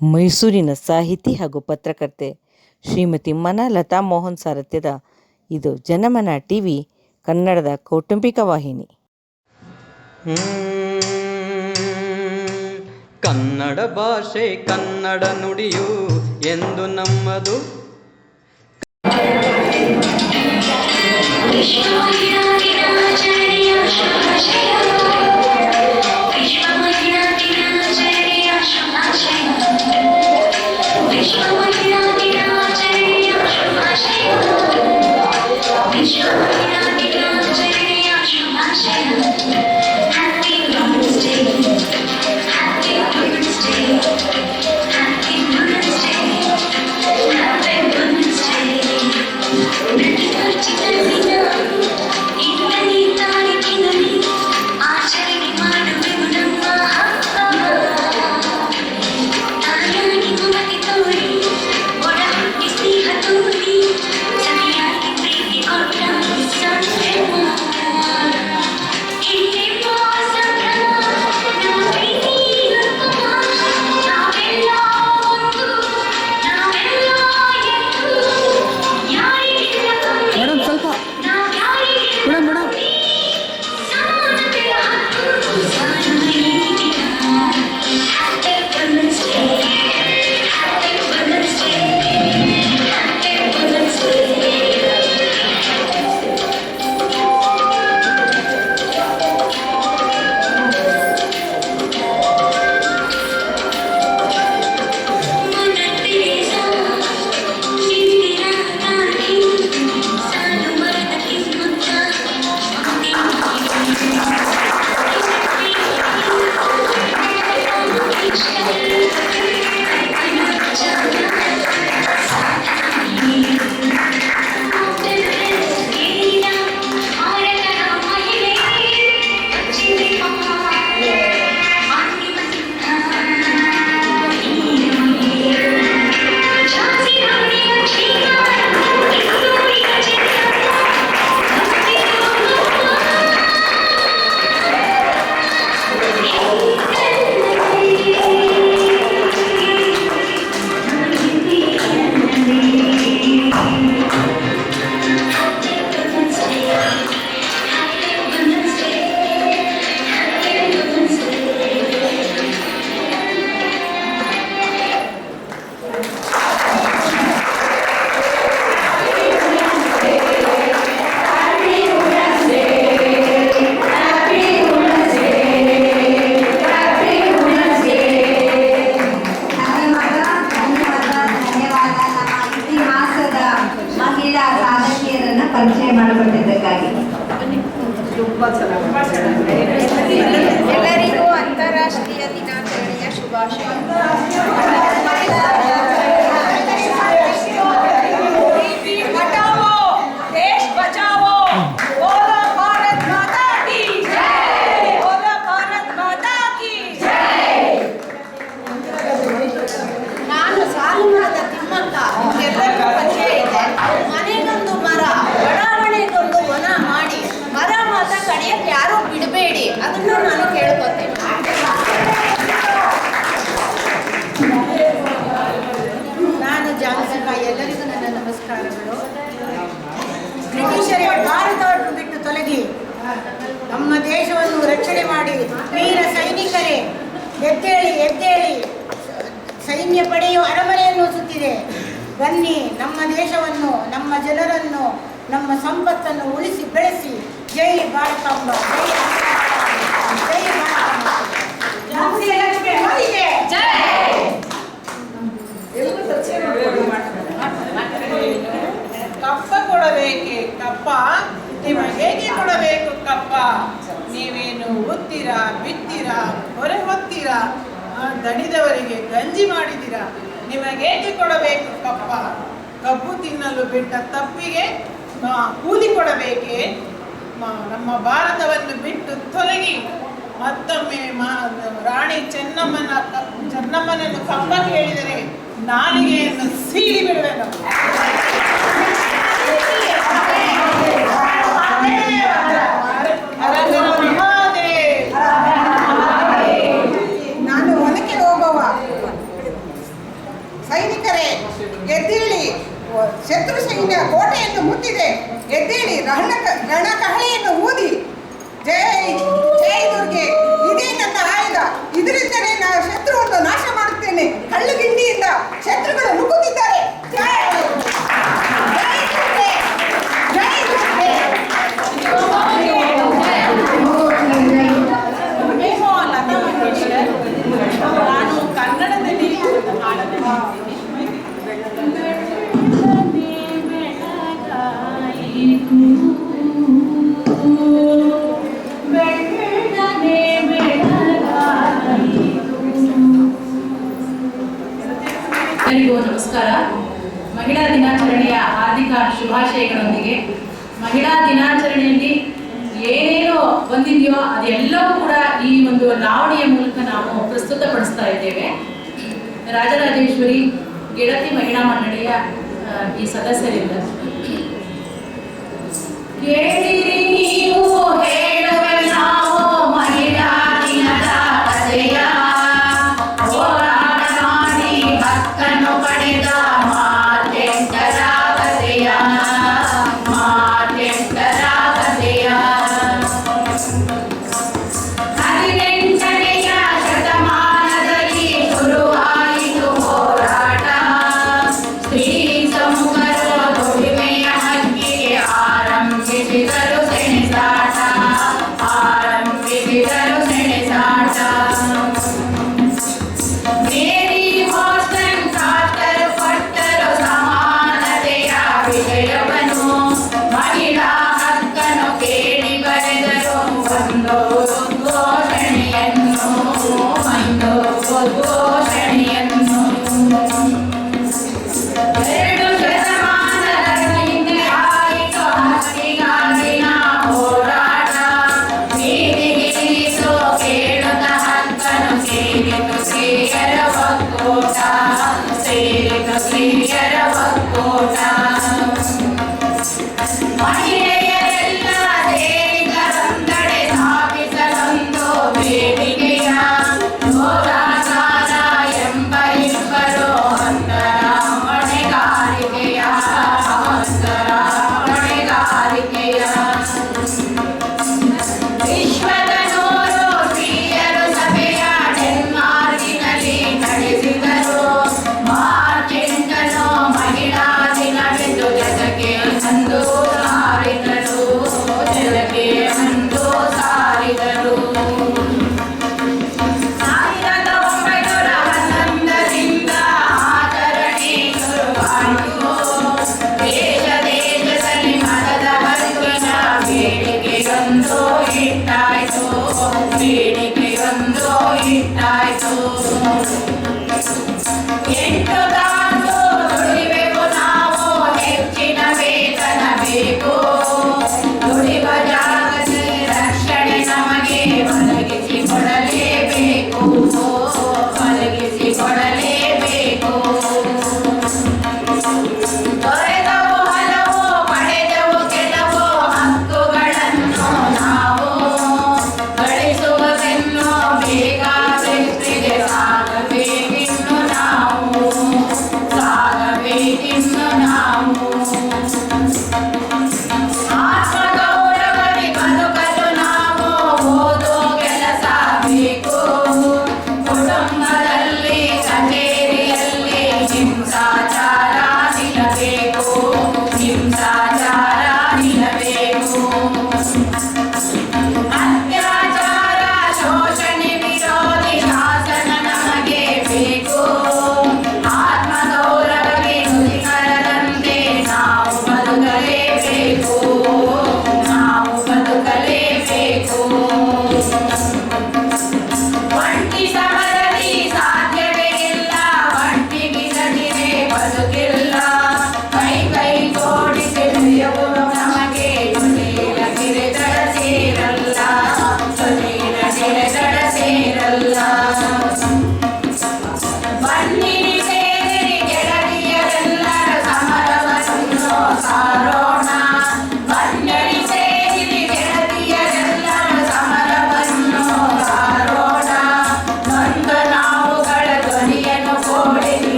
ಮೈಸೂರಿನ ಸಾಹಿತಿ ಹಾಗೂ ಪತ್ರಕರ್ತೆ ಶ್ರೀಮತಿ ಮನ ಲತಾ ಮೋಹನ್ ಸಾರಥ್ಯದ ಇದು ಜನಮನ ಟಿ ವಿ ಕನ್ನಡದ ಕೌಟುಂಬಿಕ ವಾಹಿನಿ. ಕನ್ನಡ ಭಾಷೆ ಕನ್ನಡ ನುಡಿಯು ಎಂದು ನಮ್ಮದು. ಬನ್ನಿ ನಮ್ಮ ದೇಶವನ್ನು ನಮ್ಮ ಜನರನ್ನು ನಮ್ಮ ಸಂಪತ್ತನ್ನು ಉಳಿಸಿ ಬೆಳೆಸಿ. ಜೈ ಭಾರತಾಂಬ ಜೈ ಕಪ್ಪ ಕೊಡಬೇಕೆ ಕಪ್ಪ? ಹೇಗೆ ಕೊಡಬೇಕು ಕಪ್ಪ? ನೀವೇನು ಓದ್ತೀರಾ ಬಿತ್ತೀರಾ ಹೊರೆ ಹೊತ್ತೀರಾ? ದಣಿದವರಿಗೆ ಗಂಜಿ ಮಾಡಿದ್ದೀರಾ? ನಿಮಗೇಕೆ ಕೊಡಬೇಕು ಕಪ್ಪ? ಕಬ್ಬು ತಿನ್ನಲು ಬಿಟ್ಟ ತಪ್ಪಿಗೆ ಕೂಲಿ ಕೊಡಬೇಕೆ? ನಮ್ಮ ಭಾರತವನ್ನು ಬಿಟ್ಟು ತೊಲಗಿ ಮತ್ತೊಮ್ಮೆ ರಾಣಿ ಚೆನ್ನಮ್ಮನ ಚೆನ್ನಮ್ಮನನ್ನು ಕಪ್ಪ ಕೇಳಿದರೆ ನಾಲಿಗೆಯನ್ನು ಸೀಳಿ ಬಿಡುವೆನು. ಎಲ್ಲರಿಗೂ ನಮಸ್ಕಾರ. ಮಹಿಳಾ ದಿನಾಚರಣೆಯ ಹಾರ್ದಿಕ ಶುಭಾಶಯಗಳೊಂದಿಗೆ ಮಹಿಳಾ ದಿನಾಚರಣೆಯಲ್ಲಿ ಏನೇನೋ ಬಂದಿದೆಯೋ ಅದೆಲ್ಲವೂ ಕೂಡ ಈ ಒಂದು ಲಾವಣಿಯ ಮೂಲಕ ನಾವು ಪ್ರಸ್ತುತಪಡಿಸ್ತಾ ಇದ್ದೇವೆ. ರಾಜರಾಜೇಶ್ವರಿ ಗೆಳತಿ ಮಹಿಳಾ ಮಂಡಳಿಯ ಈ ಸದಸ್ಯರಿಂದ ಕೇಳಿರಿ ನೀವು ಹೇ Thank you.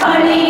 Funny.